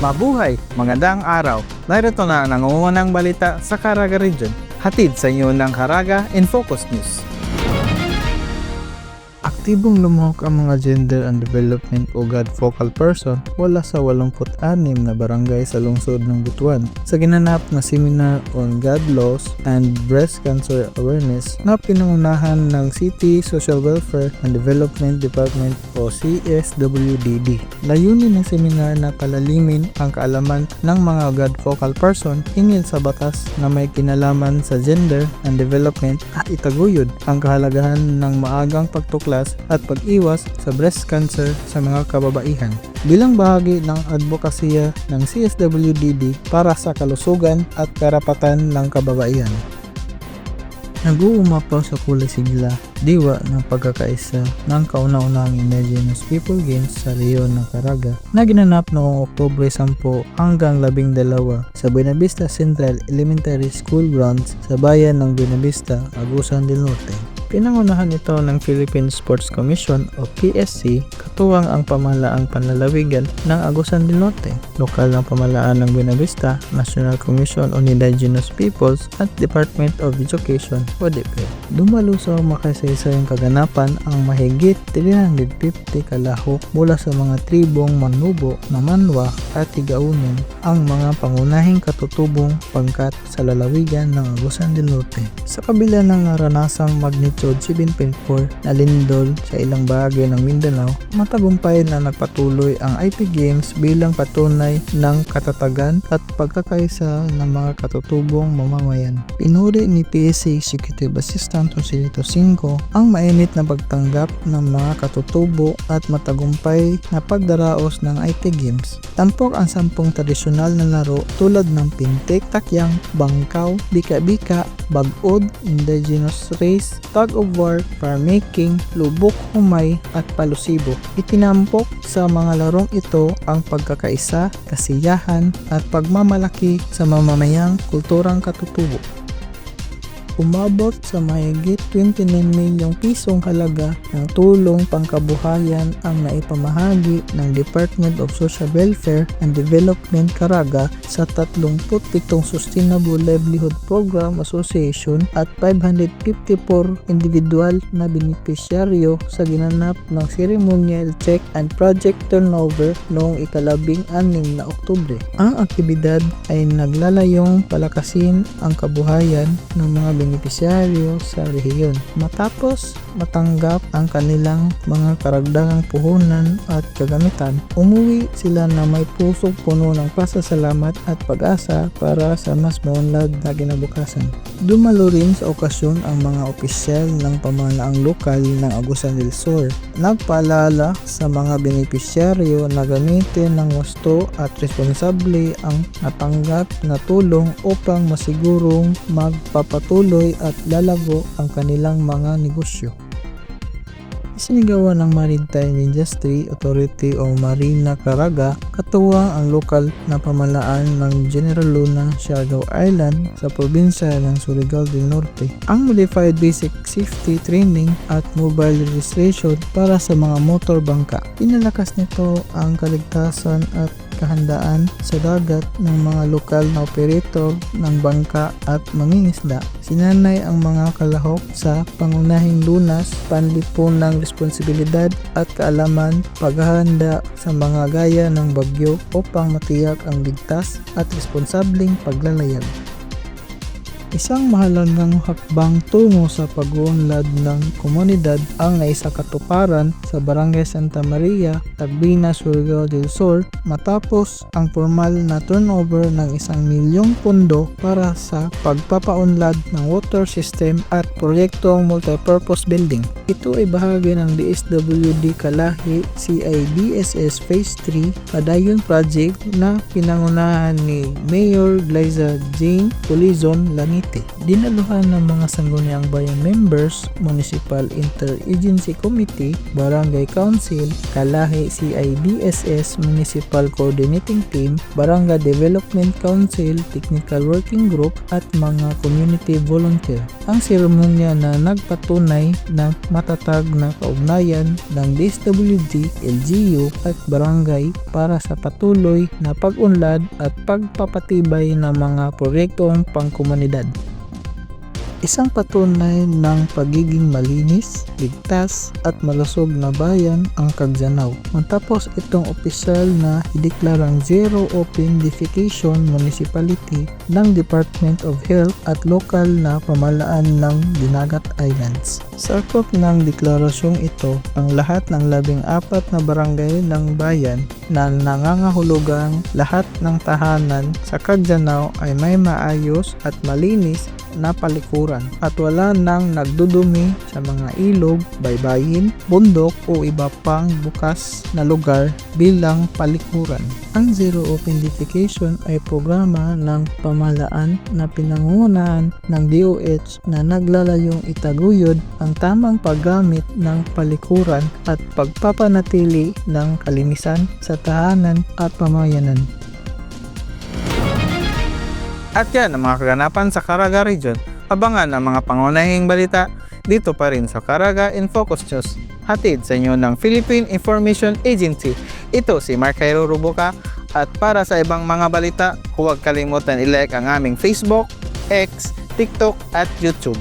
Mabuhay! Magandang araw! Narito na ang nangungunang balita sa Caraga Region. Hatid sa inyo ng Caraga in Focus News. Aktibong lumuhok ang mga gender and development o God focal person wala sa 86 na barangay sa lungsod ng Butuan sa ginanap na seminar on God laws and breast cancer awareness na pinangunahan ng City Social Welfare and Development Department o CSWDD. Layunin ng seminar na palalimin ang kaalaman ng mga God focal person hinggil sa batas na may kinalaman sa gender and development at itaguyod ang kahalagahan ng maagang pagtuklas at pag-iwas sa breast cancer sa mga kababaihan bilang bahagi ng advokasya ng CSWDD para sa kalusugan at karapatan ng kababaihan. Nag-uumapaw sa kulay sigla, diwa ng pagkakaisa ng kauna-unahang Indigenous People Games sa Leon ng Caraga na ginanap noong Oktubre 10 hanggang 12 sa Buenavista Central Elementary School grounds sa bayan ng Buenavista, Agusan del Norte. Pinangunahan ito ng Philippine Sports Commission o PSC katuwang ang pamahalaang panlalawigan ng Agusan del Norte, lokal ng pamahalaan ng Buenavista, National Commission on Indigenous Peoples at Department of Education o DepEd. Dumalo sa makasaysayang kaganapan ang mahigit 350 kalahok mula sa mga tribong Manubo, Namanwa at Tigaunon ang mga pangunahing katutubong pangkat sa lalawigan ng Agusan del Norte. Sa kabila ng naranasang magnitude 7.4 na lindol sa ilang bahagi ng Mindanao, matagumpay na nagpatuloy ang IP Games bilang patunay ng katatagan at pagkakaisa ng mga katutubong mamamayan. Pinuri ni PSA Executive Assistant Joselito 5 ang mainit na pagtanggap ng mga katutubo at matagumpay na pagdaraos ng IP Games. Tampok ang sampung tradisyonal na laro tulad ng pintik, takyang, bangkaw, bika-bika, bagod, indigenous race, tug of war, farmaking, lubok humay at palusibo. Itinampok sa mga larong ito ang pagkakaisa, kasiyahan at pagmamalaki sa mamamayang kulturang katutubo umabot sa mahigit 29 milyong pisong halaga ng tulong pangkabuhayan ang naipamahagi ng Department of Social Welfare and Development Caraga sa 37 Sustainable Livelihood Program Association at 554 individual na benepisyaryo sa ginanap ng ceremonial check and project turnover noong ikalabing anim na Oktubre. Ang aktibidad ay naglalayong palakasin ang kabuhayan ng mga benepisyaryo sa rehiyon matapos matanggap ang kanilang mga karagdagang puhunan at kagamitan umuwi sila na may pusong puno ng pasasalamat at pag-asa para sa mas maunlad na kinabukasan. Dumalo rin sa okasyon ang mga opisyal ng pamahalaang lokal ng Agusan del Sur. Nagpaalala sa mga benepisyaryo na gamitin ng gusto at responsable ang natanggap na tulong upang masigurong magpapatuloy at lalago ang kanilang mga negosyo. Isinigawa ng Maritime Industry Authority o Marina Caraga katuwang ang lokal na pamalaan ng General Luna, Siargao Island sa probinsya ng Surigao del Norte. Ang Modified Basic Safety Training at Mobile Registration para sa mga motor bangka. Pinalakas nito ang kaligtasan at kahandaan sa dagat ng mga lokal na operator ng bangka at mangingisda. Sinanay ang mga kalahok sa pangunahing lunas, panlipunang responsibilidad at kaalaman paghahanda sa mga gaya ng bagyo upang matiyak ang ligtas at responsableng paglalayag. Isang mahalagang hakbang tungo sa pag-uunlad ng komunidad ang naisakatuparan sa Barangay Santa Maria, Tagbina, Surigao del Sur matapos ang formal na turnover ng isang milyong pondo para sa pagpapaunlad ng water system at proyektong multipurpose building. Ito ay bahagi ng DSWD Kalahi CIDSS Phase 3 Padayon Project na pinangunahan ni Mayor Glyza Jane Polizon Langit Cavite. Dinaluhan ng mga sangguniang bayan members, Municipal Interagency Committee, Barangay Council, Kalahi CIDSS Municipal Coordinating Team, Barangay Development Council, Technical Working Group at mga community volunteer. Ang seremonya na nagpatunay na matatag na kaugnayan ng DSWD, LGU at barangay para sa patuloy na pag-unlad at pagpapatibay ng mga proyektong pangkomunidad. Isang patunay ng pagiging malinis, ligtas at malusog na bayan ang Kagjanaw. Matapos itong opisyal na ideklarang Zero Open Defecation Municipality ng Department of Health at lokal na pamalaan ng Dinagat Islands. Sakop ng deklarasyong ito ang lahat ng labing apat na barangay ng bayan na nangangahulugang lahat ng tahanan sa Kagjanaw ay may maayos at malinis na palikuran at wala nang nagdudumi sa mga ilog, baybayin, bundok o iba pang bukas na lugar bilang palikuran. Ang Zero Open Defecation ay programa ng pamalaan na pinangungunahan ng DOH na naglalayong itaguyod ang tamang paggamit ng palikuran at pagpapanatili ng kalinisan sa tahanan at pamayanan. At yan ang mga kaganapan sa Caraga Region. Abangan ang mga pangunahing balita dito pa rin sa Caraga in Focus News. Hatid sa inyo ng Philippine Information Agency. Ito si Mark Cairo Ruboka at para sa ibang mga balita, huwag kalimutan i-like ang aming Facebook, X, TikTok at YouTube.